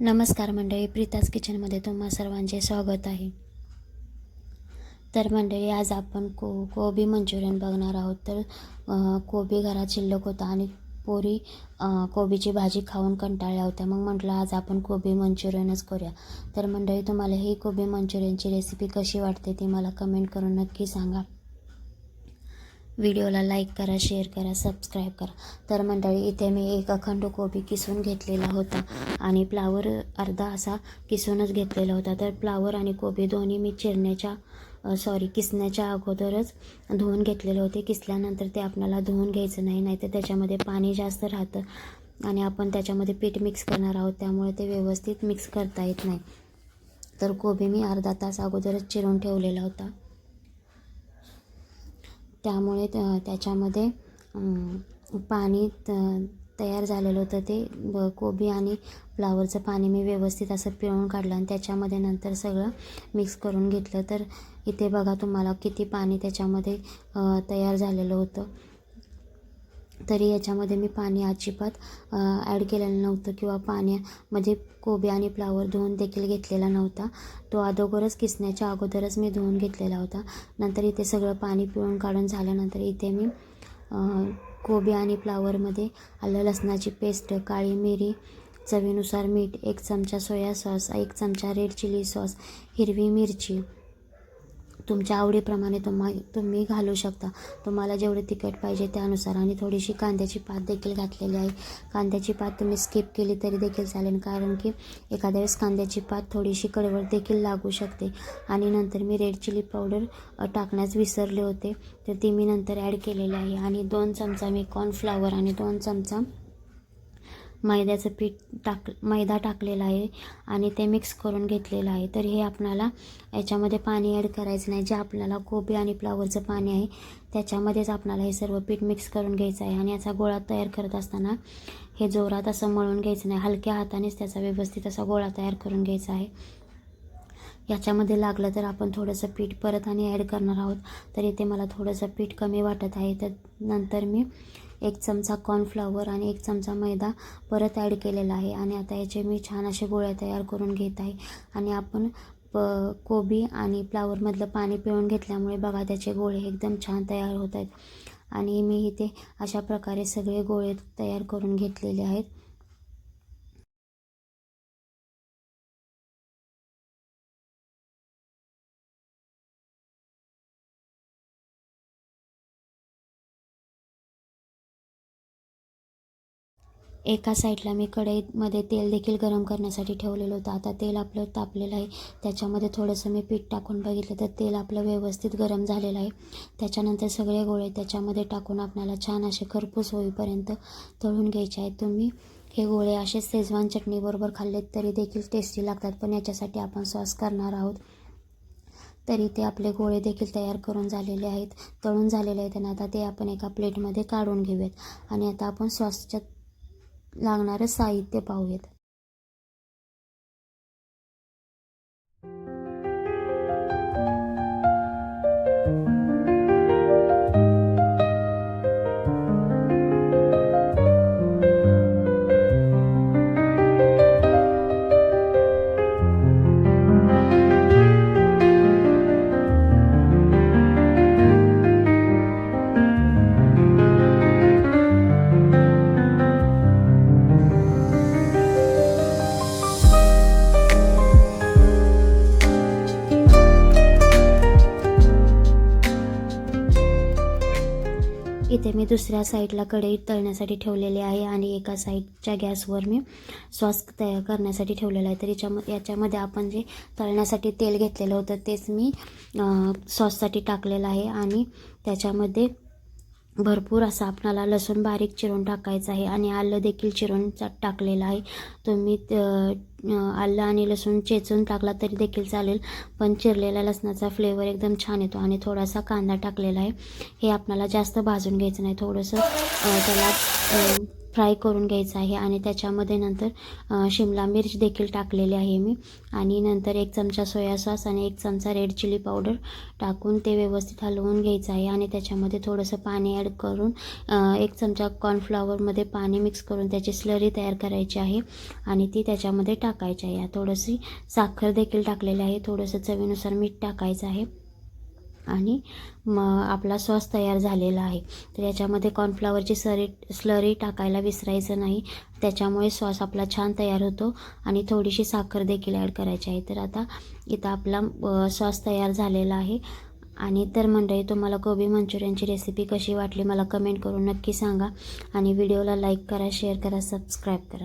नमस्कार मंडळी प्रीताज किचनमध्ये तुम्हा सर्वांचे स्वागत आहे. तर मंडळी आज आपण को कोबी मंचुरियन बघणार आहोत. तर कोबी घरात शिल्लक होता आणि पोरी कोबीची भाजी खाऊन कंटाळल्या होत्या. मग म्हटलं आज आपण कोबी मंचुरियनच करूया. तर मंडळी तुम्हाला ही कोबी मंचुरियनची रेसिपी कशी वाटते ती मला कमेंट करून नक्की सांगा. व्हिडिओला लाईक करा शेअर करा सबस्क्राईब करा. तर मंडळी इथे मी एक अखंड कोबी किसून घेतलेला होता आणि फ्लावर अर्धा असा किसूनच घेतलेला होता. तर फ्लावर आणि कोबी दोन्ही मी चिरण्याच्या सॉरी किसण्याच्या अगोदरच धुवून घेतलेले होते. किसल्यानंतर ते आपल्याला धुवून घ्यायचं नाही नाहीतर त्याच्यामध्ये पाणी जास्त राहतं आणि आपण त्याच्यामध्ये पीठ मिक्स करणार आहोत त्यामुळे ते व्यवस्थित मिक्स करता येत नाही. तर कोबी मी अर्धा तास अगोदरच चिरून ठेवलेला होता. त्यामुळे त्याच्यामध्ये पाणी त- तयार झालेलं होतं ते. कोबी आणि फ्लावरचं पाणी मी व्यवस्थित असं पिळून काढलं आणि त्याच्यामध्ये नंतर सगळं मिक्स करून घेतलं. तर इथे बघा तुम्हाला किती पाणी त्याच्यामध्ये तयार झालेलं होतं. तरी याच्यामध्ये मी पाणी अजिबात ॲड केलेलं नव्हतं किंवा पाण्यामध्ये म्हणजे कोबी आणि फ्लावर धुवून देखील घेतलेला नव्हता. तो अगोदरच किसण्याच्या अगोदरच मी धुवून घेतलेला होता. नंतर इथे सगळं पाणी पिळून काढून झाल्यानंतर इथे मी कोबी आणि फ्लावरमध्ये आलं लसणाची पेस्ट काळी मिरी चवीनुसार मीठ एक चमचा सोया सॉस एक चमचा रेड चिली सॉस हिरवी मिरची तुमच्या आवडीप्रमाणे तुम्हा तुम्ही घालू शकता. तुम्हाला जेवढे तिखट पाहिजे त्यानुसार. आणि थोडीशी कांद्याची पात देखील घातलेली आहे. कांद्याची पात तुम्ही स्किप केली तरी देखील चालेल. कारण की एखाद्या वेळेस कांद्याची पात थोडीशी कडवट देखील लागू शकते. आणि नंतर मी रेड चिली पावडर टाकण्यास विसरले होते. तर ती मी नंतर ॲड केलेली आहे. आणि दोन चमचा मी कॉर्नफ्लावर आणि दोन चमचा मैद्याचं पीठ टाक मैदा टाकलेला आहे आणि ते मिक्स करून घेतलेलं आहे. तर हे आपणाला याच्यामध्ये पाणी ॲड करायचं नाही. जे आपल्याला कोबी आणि फ्लावरचं पाणी आहे त्याच्यामध्येच आपणाला हे सर्व पीठ मिक्स करून घ्यायचं आहे. आणि याचा गोळा तयार करत असताना हे जोरात असं मळून घ्यायचं नाही. हलक्या हातानेच त्याचा व्यवस्थित असा गोळा तयार करून घ्यायचा आहे. याच्यामध्ये लागलं तर आपण थोडंसं पीठ परत आणि ॲड करणार आहोत. तर इथे मला थोडंसं पीठ कमी वाटत आहे. तर नंतर मी एक चमचा कॉर्नफ्लॉवर आणि एक चमचा मैदा परत ॲड केलेला आहे. आणि आता याचे मी छान असे गोळ्या तयार करून घेत आहे. आणि आपण प कोबी आणि फ्लावरमधलं पाणी पिळून घेतल्यामुळे बघा त्याचे गोळे एकदम छान तयार होत आहेत. आणि मी इथे अशा प्रकारे सगळे गोळे तयार करून घेतलेले आहेत. एका साईडला मी कढईमध्ये तेल देखील गरम करण्यासाठी ठेवलेलं होतं. आता तेल आपलं तापलेलं आहे. त्याच्यामध्ये थोडंसं मी पीठ टाकून बघितलं तर तेल आपलं व्यवस्थित गरम झालेलं आहे. त्याच्यानंतर सगळे गोळे त्याच्यामध्ये टाकून आपल्याला छान असे खरपूस होईपर्यंत तळून घ्यायचे आहेत. तुम्ही हे गोळे असे शेजवान चटणीबरोबर खाल्लेत तरी देखील टेस्टी लागतात. पण याच्यासाठी आपण सॉस करणार आहोत. तरी ते आपले गोळे देखील तयार करून झालेले आहेत. तळून झालेले आहेत आणि आता ते आपण एका प्लेटमध्ये काढून घेऊयात. आणि आता आपण सॉसच्या लागणारं साहित्य पाहूयात. इथे मी दुसऱ्या साईडला कढई तळण्यासाठी ठेवलेली आहे आणि एका साईडच्या गॅसवर मी सॉस तयार करण्यासाठी ठेवलेला आहे. तर याच्या याच्यामध्ये आपण जे तळण्यासाठी तेल घेतलेलं होतं तेच मी सॉससाठी टाकलेलं आहे आणि त्याच्यामध्ये भरपूर असं आपणाला लसूण बारीक चिरून टाकायचं आहे आणि आलं देखील चिरून चा टाकलेलं आहे. तुम्ही आलं आणि लसूण चेचून टाकला तरी देखील चालेल पण चिरलेल्या लसणाचा फ्लेवर एकदम छान येतो आणि थोडासा कांदा टाकलेला आहे. हे आपणाला जास्त भाजून घ्यायचं नाही थोडंसं त्याला फ्राय करून घ्यायचं आहे आणि त्याच्यामध्ये नंतर शिमला मिर्च देखील टाकलेली आहे मी. आणि नंतर एक चमचा सोया सॉस आणि एक चमचा रेड चिली पावडर टाकून ते व्यवस्थित हलवून घ्यायचं आहे आणि त्याच्यामध्ये थोडंसं पाणी ॲड करून एक चमचा कॉर्नफ्लॉवरमध्ये पाणी मिक्स करून त्याची स्लरी तयार करायची आहे आणि ती त्याच्यामध्ये टाकायची आहे. थोडीशी साखर देखील टाकलेली आहे. थोडंसं चवीनुसार मीठ टाकायचं आहे. आणि मग आपला सॉस तयार झालेला आहे. तर याच्यामध्ये कॉर्नफ्लॉवरची सरी स्लरी टाकायला विसरायचं नाही. त्याच्यामुळे सॉस आपला छान तयार होतो आणि थोडीशी साखर देखील ॲड करायची आहे. तर आता इथं आपला सॉस तयार झालेला आहे. आणि तर मंडळी तुम्हाला गोबी मंचुरियनची रेसिपी कशी वाटली मला कमेंट करून नक्की सांगा. आणि व्हिडिओला लाईक करा शेअर करा सबस्क्राईब करा.